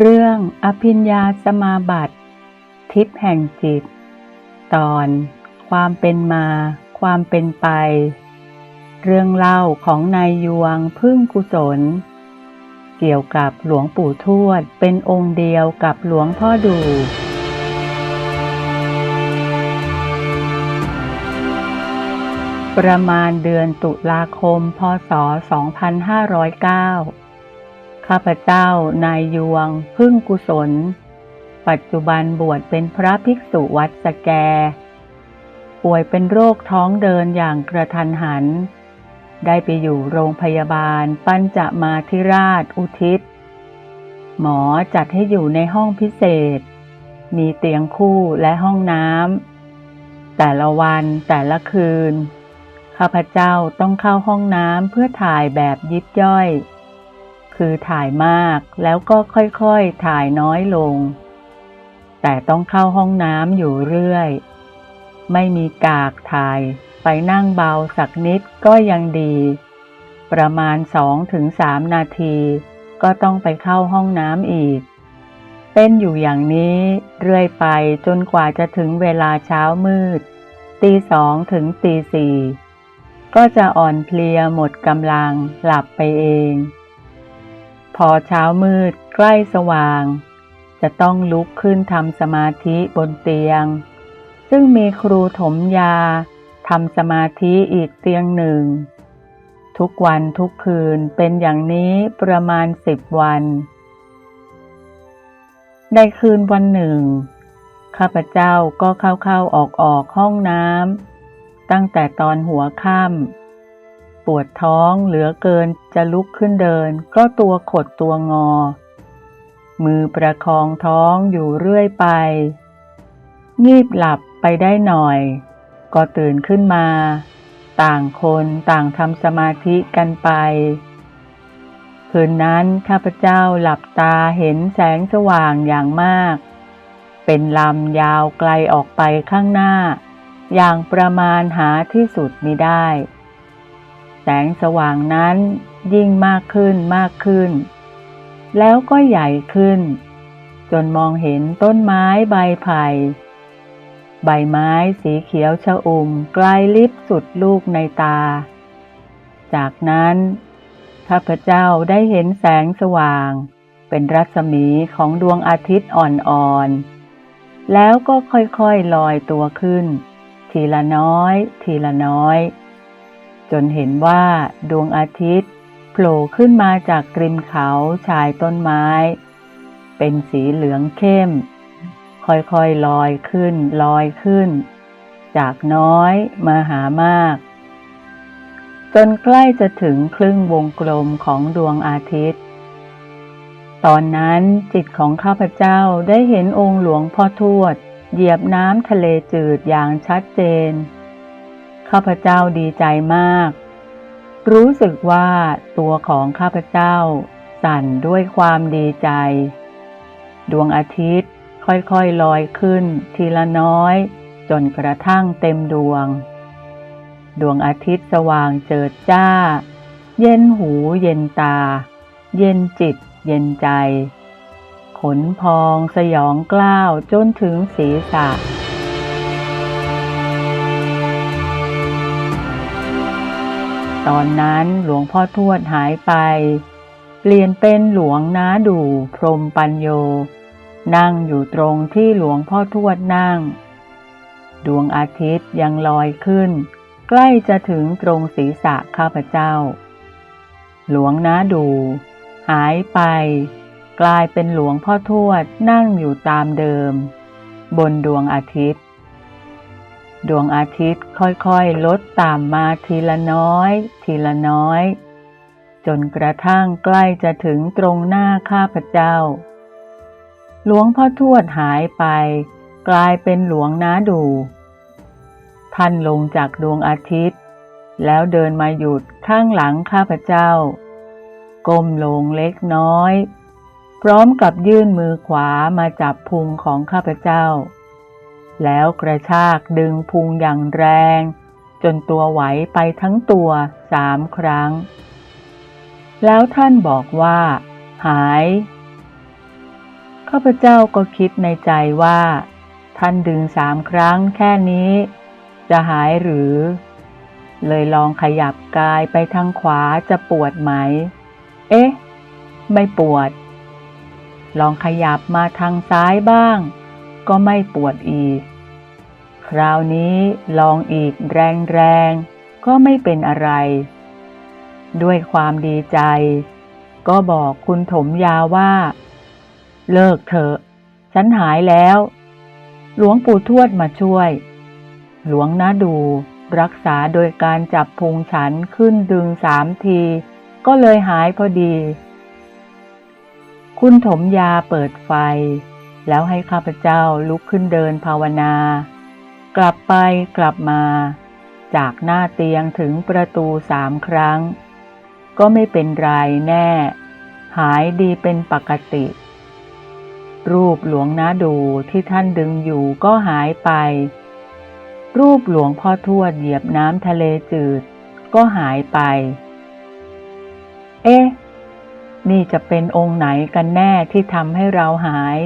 เรื่องอภิญญาสมาบัติ ทิพแห่งจิต ตอน ความเป็นมา ความเป็นไป เรื่องเล่าของนายยวงพึ่งกุศล เกี่ยวกับหลวงปู่ทวดเป็นองค์เดียวกับหลวงพ่อดู ประมาณเดือนตุลาคม พศ 2509 ข้าพเจ้านายยวง พึ่งกุศล ปัจจุบันบวชเป็นพระภิกษุวัดสแก ป่วยเป็นโรคท้องเดินอย่างกระทันหัน ได้ไปอยู่โรงพยาบาลปัญจมาธิราชอุทิศ หมอจัดให้อยู่ในห้องพิเศษ มีเตียงคู่และห้องน้ำแต่ละวันแต่ละคืน ข้าพเจ้าต้องเข้าห้องน้ำเพื่อถ่ายแบบยิบย่อย คือถ่ายมากแล้วก็ค่อยๆถ่ายน้อยลง แต่ต้องเข้าห้องน้ำอยู่เรื่อย ไม่มีกากถ่ายไปนั่งเบาสักนิดก็ยังดี ประมาณสองถึงสามนาที ก็ต้องไปเข้าห้องน้ำอีก เป็นอยู่อย่างนี้เรื่อยไปจนกว่าจะถึงเวลาเช้ามืด ตีสองถึงตีสี่ก็จะอ่อนเพลียหมดกำลังหลับไปเอง พอเช้ามืดใกล้สว่าง จะต้องลุกขึ้นทำสมาธิบนเตียง ซึ่งมีครูถมยาทำสมาธิอีกเตียงหนึ่ง ทุกวันทุกคืนเป็นอย่างนี้ประมาณสิบวัน ในคืนวันหนึ่ง ข้าพเจ้าก็เข้าๆออกๆห้องน้ำตั้งแต่ตอนหัวค่ำ ปวดท้องเหลือเกินจะลุกขึ้นเดิน ก็ตัวขดตัวงอ มือประคองท้องอยู่เรื่อยไป งีบหลับไปได้หน่อย ก็ตื่นขึ้นมา ต่างคนต่างทำสมาธิกันไป คืนนั้นข้าพเจ้าหลับตาเห็นแสงสว่างอย่างมาก เป็นลำยาวไกลออกไปข้างหน้า อย่างประมาณหาที่สุดมิได้ แสงสว่างนั้นยิ่งมากขึ้นมากขึ้น แล้วก็ใหญ่ขึ้น จนมองเห็นต้นไม้ใบไผ่ ใบไม้สีเขียวชะอุ่มไกลลิบสุดลูกในตา จากนั้นข้าพเจ้าได้เห็นแสงสว่าง เป็นรัศมีของดวงอาทิตย์อ่อนๆ แล้วก็ค่อยๆลอยตัวขึ้น ทีละน้อย ทีละน้อย จนเห็นว่าดวงอาทิตย์โผล่ขึ้นมาจากริมเขาชายต้นไม้ เป็นสีเหลืองเข้ม ค่อยๆลอยขึ้นลอยขึ้น จากน้อยมาหามาก จนใกล้จะถึงครึ่งวงกลมของดวงอาทิตย์ ตอนนั้นจิตของข้าพเจ้าได้เห็นองค์หลวงพ่อทวด เหยียบน้ำทะเลจืดอย่างชัดเจน ข้าพเจ้าดีใจมาก รู้สึกว่าตัวของข้าพเจ้า สั่นด้วยความดีใจ ดวงอาทิตย์ค่อยๆลอยขึ้น ทีละน้อย จนกระทั่งเต็มดวง ดวงอาทิตย์สว่างเจิดจ้า เย็นหูเย็นตา เย็นจิต เย็นใจ ขนพองสยองกล้าวจนถึงศีรษะ ตอนนั้นหลวงพ่อทวดหายไป เปลี่ยนเป็นหลวงนาดูพรหมปัญโย นั่งอยู่ตรงที่หลวงพ่อทวดนั่ง ดวงอาทิตย์ยังลอยขึ้น ใกล้จะถึงตรงศีรษะข้าพเจ้า หลวงนาดู หายไป กลายเป็นหลวงพ่อทวดนั่งอยู่ตามเดิม บนดวงอาทิตย์ ดวงอาทิตย์ค่อยๆ ลดต่ำมาทีละน้อย ทีละน้อย จนกระทั่งใกล้จะถึงตรงหน้าข้าพเจ้า หลวงพ่อทวดหายไป กลายเป็นหลวงน้าดู ท่านลงจากดวงอาทิตย์ แล้วเดินมาหยุดข้างหลังข้าพเจ้า ก้มลงเล็กน้อย พร้อมกับยื่นมือขวามาจับพุงของข้าพเจ้า แล้วกระชากดึงพุงอย่างแรง จนตัวไหวไปทั้งตัวสามครั้ง แล้วท่านบอกว่า หาย ข้าพเจ้าก็คิดในใจว่า ท่านดึงสามครั้งแค่นี้ จะหายหรือ เลยลองขยับกายไปทางขวาจะปวดไหม เอ๊ะ ไม่ปวด ลองขยับมาทางซ้ายบ้าง ก็ไม่ปวดอีก คราวนี้ลองอีกแรงๆ ก็ไม่เป็นอะไร ด้วยความดีใจ ก็บอกคุณถมยาว่า เลิกเถอะ ฉันหายแล้ว หลวงปู่ทวดมาช่วย หลวงนาดูรักษาโดยการจับพุงฉันขึ้นดึงสามที ก็เลยหายพอดี คุณถมยาเปิดไฟ แล้วให้ข้าพเจ้าลุกขึ้นเดินภาวนา กลับไปกลับมา จากหน้าเตียงถึงประตูสามครั้ง ก็ไม่เป็นไรแน่ หายดีเป็นปกติ รูปหลวงนาดูที่ท่านดึงอยู่ก็หายไป รูปหลวงพ่อทวดเหยียบน้ำทะเลจืด ก็หายไป เอ๊ะ นี่จะเป็นองค์ไหนกันแน่ที่ทำให้เราหาย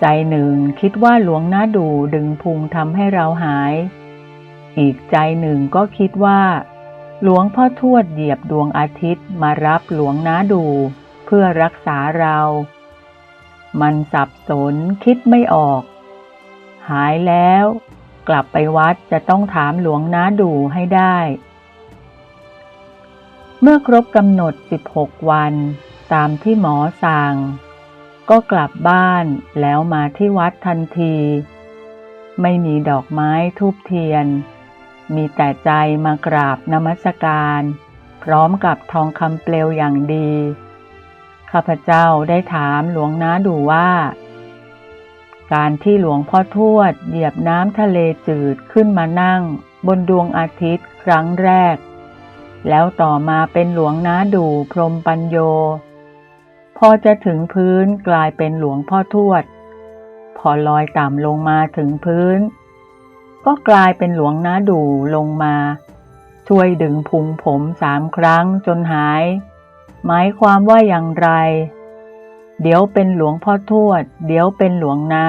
ใจหนึ่งคิดว่าหลวงนาดูดึงพุงทำให้เราหาย อีกใจหนึ่งก็คิดว่า หลวงพ่อทวดเหยียบดวงอาทิตย์มารับหลวงนาดูเพื่อรักษาเรา มันสับสนคิดไม่ออก หายแล้ว กลับไปวัดจะต้องถามหลวงนาดูให้ได้ เมื่อครบกำหนด 16 วัน ตามที่หมอสั่ง ก็กลับบ้านแล้วมาที่วัดทันที ไม่มีดอกไม้ทูบเทียน มีแต่ใจมากราบนมัสการ พร้อมกับทองคำเปลวอย่างดี ข้าพเจ้าได้ถามหลวงนาดูว่า การที่หลวงพ่อทวดเหยียบน้ำทะเลจืดขึ้นมานั่ง บนดวงอาทิตย์ครั้งแรก แล้วต่อมาเป็นหลวงนาดูพรหมปัญโย พอจะถึงพื้นกลายเป็นหลวงพ่อทวด พอลอยต่ำลงมาถึงพื้น ก็กลายเป็นหลวงนาดูลงมา ช่วยดึงพุงผมสามครั้งจนหาย หมายความว่าอย่างไร เดี๋ยวเป็นหลวงพ่อทวด เดี๋ยวเป็นหลวงนา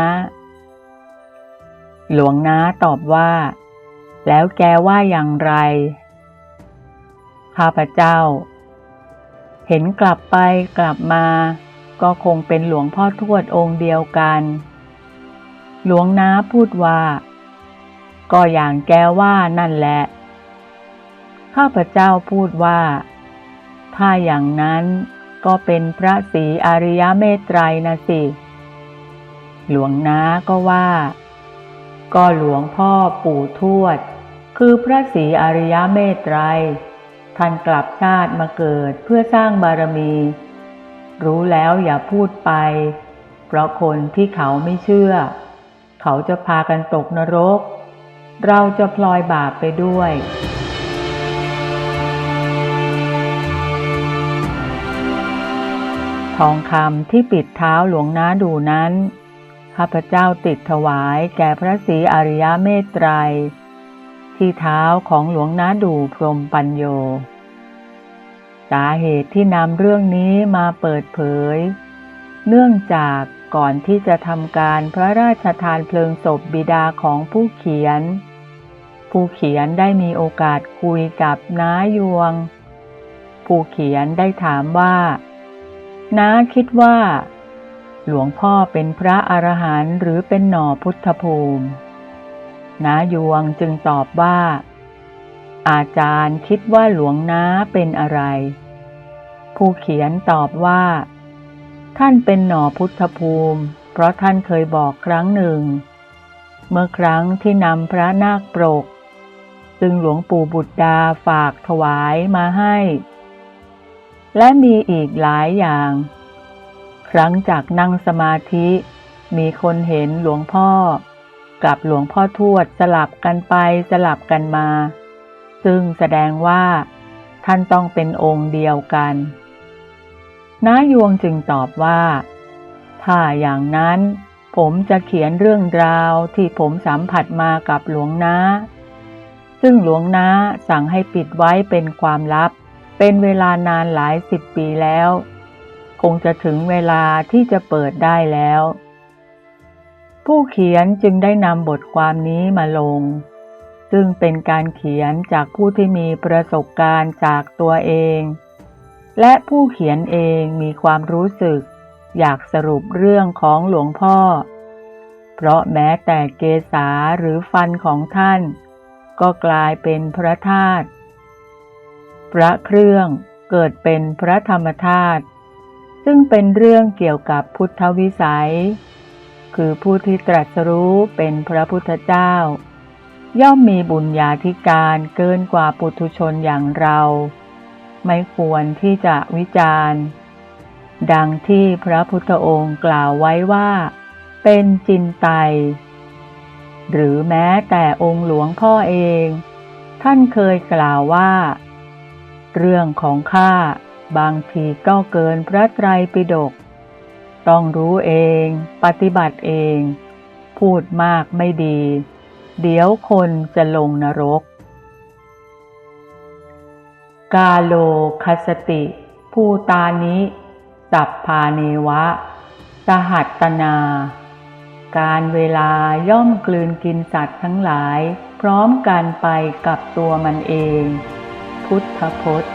หลวงนาตอบว่า แล้วแกว่าอย่างไร ข้าพเจ้า เห็นกลับไปกลับมา ก็คงเป็นหลวงพ่อทวดองค์เดียวกัน หลวงนาพูดว่า ก็อย่างแกว่านั่นแหละ ข้าพเจ้าพูดว่า ถ้าอย่างนั้นก็เป็นพระศรีอริยเมตไตรนะสิ หลวงนาก็ว่า ก็หลวงพ่อปู่ทวด คือพระศรีอริยเมตไตร ท่านกลับชาติมาเกิดเพื่อสร้างบารมี รู้แล้วอย่าพูดไป เพราะคนที่เขาไม่เชื่อ เขาจะพากันตกนรก เราจะพลอยบาปไปด้วยทองคำที่ปิดเท้าหลวงนาดูนั้น ข้าพเจ้าติดถวายแก่พระศรีอริยเมตไตร ที่เท้าของหลวงนาดูพรหมปัญโย สาเหตุที่นำเรื่องนี้มาเปิดเผย เนื่องจากก่อนที่จะทำการพระราชทานเพลิงศพบิดาของผู้เขียน ผู้เขียนได้มีโอกาสคุยกับน้ายวง ผู้เขียนได้ถามว่าน้าคิดว่า หลวงพ่อเป็นพระอรหันต์หรือเป็นหน่อพุทธภูมิน้ายวงจึงตอบว่า อาจารย์คิดว่าหลวงน้าเป็นอะไร ผู้เขียนตอบว่า ท่านเป็นหน่อพุทธภูมิ เพราะท่านเคยบอกครั้งหนึ่ง เมื่อครั้งที่นำพระนาคปรก ซึ่งหลวงปู่บุตรดาฝากถวายมาให้ และมีอีกหลายอย่าง ครั้งจากนั่งสมาธิ มีคนเห็นหลวงพ่อ กับหลวงพ่อทวดสลับกันไปสลับกันมา ซึ่งแสดงว่า ท่านต้องเป็นองค์เดียวกันน้ายวงจึงตอบว่า ถ้าอย่างนั้น ผมจะเขียนเรื่องราวที่ผมสัมผัสมากับหลวงนาซึ่งหลวงนาสั่งให้ปิดไว้เป็นความลับ เป็นเวลานานหลายสิบปีแล้ว คงจะถึงเวลาที่จะเปิดได้แล้ว ผู้เขียนจึงได้นำบทความนี้มาลง ซึ่งเป็นการเขียนจากผู้ที่มีประสบการณ์จากตัวเอง และผู้เขียนเองมีความรู้สึก อยากสรุปเรื่องของหลวงพ่อ เพราะแม้แต่เกษาหรือฟันของท่าน ก็กลายเป็นพระธาตุพระเครื่องเกิดเป็นพระธรรมธาตุซึ่งเป็นเรื่องเกี่ยวกับพุทธวิสัย คือผู้ที่ตรัสรู้เป็นพระพุทธเจ้า ย่อมมีบุญญาธิการเกินกว่าปุถุชนอย่างเรา ไม่ควรที่จะวิจารณ์ ดังที่พระพุทธองค์กล่าวไว้ว่า เป็นจินไต หรือแม้แต่องค์หลวงพ่อเอง ท่านเคยกล่าวว่า เรื่องของข้าบางทีก็เกินพระไตรปิฎกต้องรู้เอง ปฏิบัติเอง พูดมากไม่ดี เดี๋ยวคนจะลงนรก กาโลคสติภูตานิสัพพาเนวะ สหัตตนา การเวลาย่อมกลืนกินสัตว์ทั้งหลาย พร้อมกันไปกับตัวมันเอง พุทธพจน์